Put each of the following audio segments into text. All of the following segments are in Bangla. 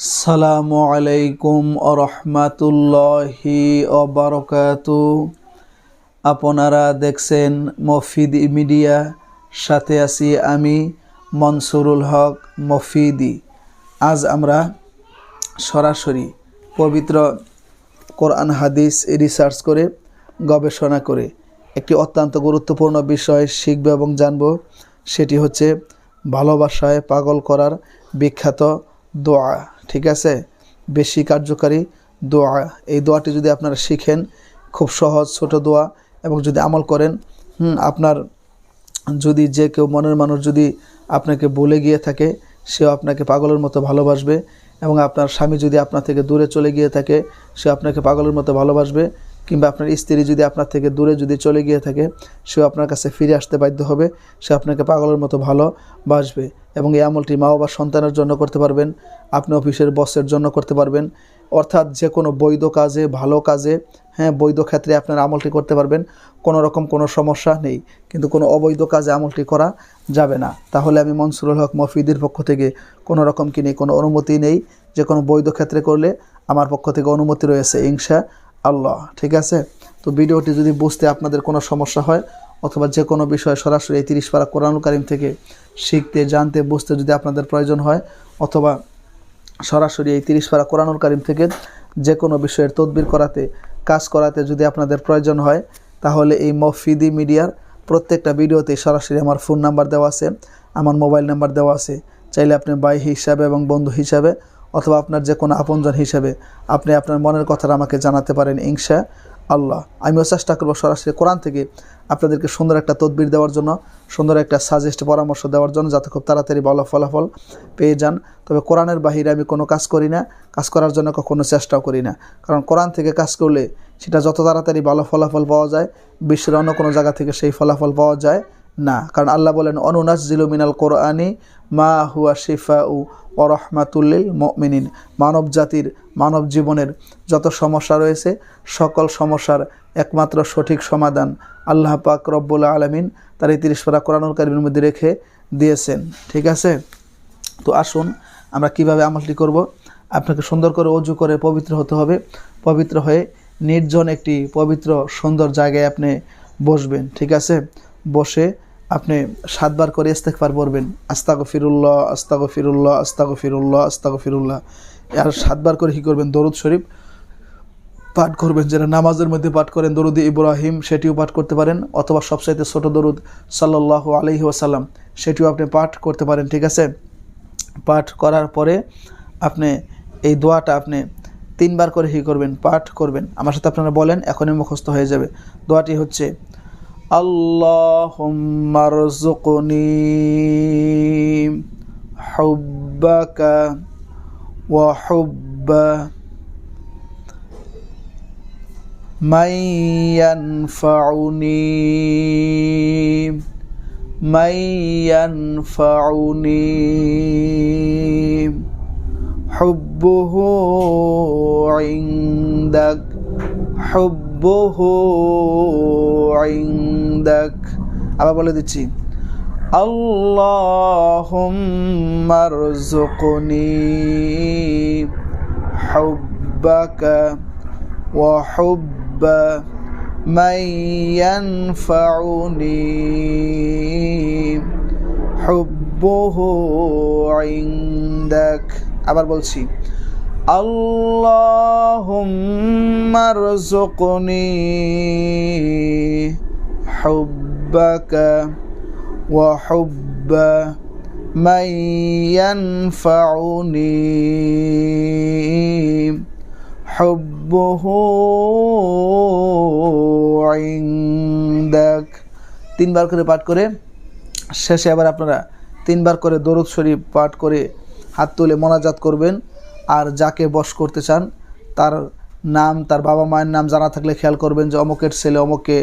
আসসালামু আলাইকুম আরহামাতুল্লাহি অবরকাতু আপনারা দেখছেন মফিদ মিডিয়া, সাথে আছি আমি মনসুরুল হক মফিদি। আজ আমরা সরাসরি পবিত্র কোরআন হাদিস রিসার্চ করে, গবেষণা করে একটি অত্যন্ত গুরুত্বপূর্ণ বিষয় শিখব এবং জানব, সেটি হচ্ছে ভালোবাসায় পাগল করার বিখ্যাত দোয়া। ঠিক আছে? বেশি কার্যকারী দোয়া। এই দোয়াটি যদি আপনারা শিখেন খুব সহজ ছোট দোয়া। এবং যদি আমল করেন হুম, আপনার যদি যে কেউ মনের মানুষ যদি আপনাকে বলে গিয়ে থাকে সেও আপনাকে পাগলের মতো ভালোবাসবে। এবং আপনার স্বামী যদি আপনার থেকে দূরে চলে গিয়ে থাকে সে আপনাকে পাগলের মতো ভালোবাসবে। কিংবা আপনার স্ত্রী যদি আপনার থেকে দূরে যদি চলে গিয়ে থাকে, সেও আপনার কাছে ফিরে আসতে বাধ্য হবে। সে আপনাকে পাগলের মতো ভালোবাসবে এবং এই আমলটি মা বাবা সন্তানের জন্য করতে পারবেন, আপনি অফিসের বসের জন্য করতে পারবেন। অর্থাৎ যে কোনো বৈধ কাজে, ভালো কাজে হ্যাঁ বৈধ ক্ষেত্রে আপনার আমলটি করতে পারবেন। কোনো রকম কোনো সমস্যা নেই, কিন্তু কোনো অবৈধ কাজে আমলটি করা যাবে না। তাহলে আমি মনসুরুল হক মফিদের পক্ষ থেকে কোনো রকম কি নেই, কোনো অনুমতি নেই। যে কোনো বৈধ ক্ষেত্রে করলে আমার পক্ষ থেকে অনুমতি রয়েছে ইনশা আল্লাহ, ঠিক আছে? তো ভিডিওটি যদি বুঝতে আপনাদের কোনো সমস্যা হয়, অথবা যে কোনো বিষয়ে সরাসরি এই তিরিশ পারা কোরআনুল কারিম থেকে শিখতে, জানতে, বুঝতে যদি আপনাদের প্রয়োজন হয়, অথবা সরাসরি এই তিরিশ পারা কোরআনুল কারিম থেকে যে কোনো বিষয়ের তদবির করাতে, কাজ করাতে যদি আপনাদের প্রয়োজন হয়, তাহলে এই মফিদি মিডিয়ার প্রত্যেকটা ভিডিওতে সরাসরি আমার ফোন নাম্বার দেওয়া আছে, আমার মোবাইল নাম্বার দেওয়া আছে। চাইলে আপনি ভাই হিসাবে এবং বন্ধু হিসাবে অথবা আপনার যে কোনো আপনজন হিসেবে আপনি আপনার মনের কথাটা আমাকে জানাতে পারেন, ইনশা আল্লাহ। আমিও চেষ্টা করব সরাসরি কোরআন থেকে আপনাদেরকে সুন্দর একটা তদবির দেওয়ার জন্য, সুন্দর একটা সাজেস্ট পরামর্শ দেওয়ার জন্য যাতে খুব তাড়াতাড়ি ভালো ফলাফল পেয়ে যান। তবে কোরআনের বাহিরে আমি কোনো কাজ করি না, কাজ করার জন্য কখনো চেষ্টাও করি না। কারণ কোরআন থেকে কাজ করলে সেটা যত তাড়াতাড়ি ভালো ফলাফল পাওয়া যায়, বিশ্বের অন্য কোনো জায়গা থেকে সেই ফলাফল পাওয়া যায় না, কারণ আল্লাহ বলেন অনুনাস জিলু মিনাল কোরআনি মা হুয়া শিফা উ অরহমাতুল্লিল মিনিন মানব জাতির, মানব জীবনের যত সমস্যা রয়েছে, সকল সমস্যার একমাত্র সঠিক সমাধান আল্লাহ পাক রব্বুল আলমিন তার এই তিরিশ পারা কোরআনুল কারিমের মধ্যে রেখে দিয়েছেন। ঠিক আছে? তো আসুন, আমরা কীভাবে আমলটি করব? আপনাকে সুন্দর করে অজু করে পবিত্র হতে হবে। পবিত্র হয়ে নির্জন একটি পবিত্র, সুন্দর জায়গায় আপনি বসবেন। ঠিক আছে? বসে আপনি সাতবার করে ইস্তেকবার পড়বেন আস্তাগো ফিরুল্লাহ আস্তাগো ফিরুল্লাহ আস্তাগো ফিরুল্লাহ আস্তাগো ফিরুল্লাহ আর সাতবার করে কী করবেন? দরুদ শরীফ পাঠ করবেন যেটা নামাজের মধ্যে পাঠ করেন, দরুদ ইব্রাহিম, সেটিও পাঠ করতে পারেন, অথবা সবচাইতে ছোট দরুদ সাল্লাহ আলহি ওসাল্লাম সেটিও আপনি পাঠ করতে পারেন, ঠিক আছে? পাঠ করার পরে আপনি এই দোয়াটা আপনি তিনবার করে হি করবেন? পাঠ করবেন। আমার সাথে আপনারা বলেন, এখনই মুখস্থ হয়ে যাবে। দোয়াটি হচ্ছে اللهم ارزقني حبك وحب من ينفعني من ينفعني. حبه عندك. حبه عندك আবার বলে দিচ্ছি اللهم ارزقني حبك وحب من ينفعني حبه عندك আবার বলছি اللهم ارزقني حبك وحب من ينفعني حبه عندك তিনবার করে পাঠ করে শেষে আবার আপনারা তিনবার করে দরুদ শরীফ পাঠ করে হাত তুলে মোনাজাত করবেন আর যাকে বশ করতে চান, তার নাম, তার বাবা মায়ের নাম জানা থাকলে খেয়াল করবেন যে অমুকের ছেলে অমুকে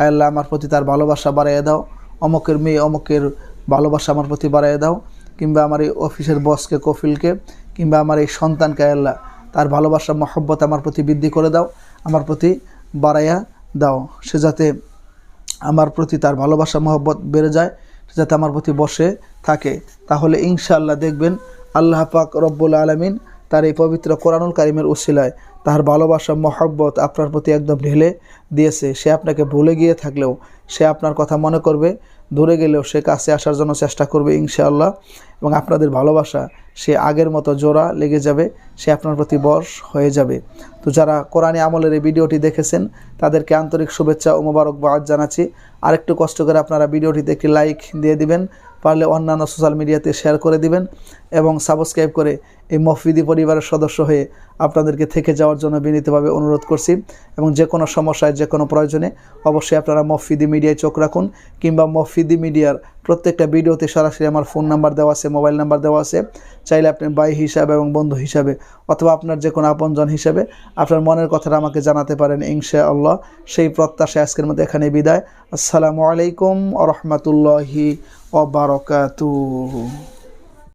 আয়াল্লাহ আমার প্রতি তার ভালোবাসা বাড়াইয়ে দাও। অমুকের মেয়ে, অমুকের ভালোবাসা আমার প্রতি বাড়াইয়ে দাও। কিংবা আমার এই অফিসের বসকে, কফিলকে, কিংবা আমার এই সন্তানকে আয়াল্লাহ তার ভালোবাসা, মহব্বত আমার প্রতি বৃদ্ধি করে দাও, আমার প্রতি বাড়াইয়া দাও। সে যাতে আমার প্রতি তার ভালোবাসা, মহব্বত বেড়ে যায়, সে যাতে আমার প্রতি বসে থাকে। তাহলে ইনশাআল্লাহ দেখবেন আল্লাহ পাক রব্বুল আলমিন তার এই পবিত্র কোরআনুল কারিমের উসিলায় তার ভালোবাসা, মহব্বত আপনার প্রতি একদম ঢেলে দিয়েছে। সে আপনাকে ভুলে গিয়ে থাকলেও, সে আপনার কথা মনে করবে, দূরে গেলেও সে কাছে আসার জন্য চেষ্টা করবে ইনশাআল্লাহ। এবং আপনাদের ভালোবাসা সে আগের মতো জোড়া লেগে যাবে, সে আপনার প্রতি বশ হয়ে যাবে। তো যারা কোরআনী আমলের এই ভিডিওটি দেখেছেন, তাদেরকে আন্তরিক শুভেচ্ছা ও মোবারকবাদ জানাচ্ছি। আরেকটু কষ্ট করে আপনারা ভিডিওটিতে একটি লাইক দিয়ে দিবেন পারলে অন্যান্য সোশ্যাল মিডিয়াতে শেয়ার করে দিবেন এবং সাবস্ক্রাইব করে এই মফিদি পরিবারের সদস্য হয়ে আপনাদেরকে থেকে যাওয়ার জন্য বিনীতভাবে অনুরোধ করছি এবং যে কোনো সমস্যায়, যে কোনো প্রয়োজনে অবশ্যই আপনারা মফিদি মিডিয়ায় চোখ রাখুন কিংবা মফিদি মিডিয়ার প্রত্যেকটা ভিডিওতে সরাসরি আমার ফোন নাম্বার দেওয়া আছে মোবাইল নাম্বার দেওয়া আছে। চাইলে আপনি ভাই হিসাবে এবং বন্ধু হিসাবে অথবা আপনার যে কোনো আপনজন হিসাবে আপনার মনের কথাটা আমাকে জানাতে পারেন ইনশা আল্লাহ সেই প্রত্যাশায় আজকের মধ্যে এখানে বিদায়। আসসালামু আলাইকুম আ রহমতুল্লাহি অবরকাতু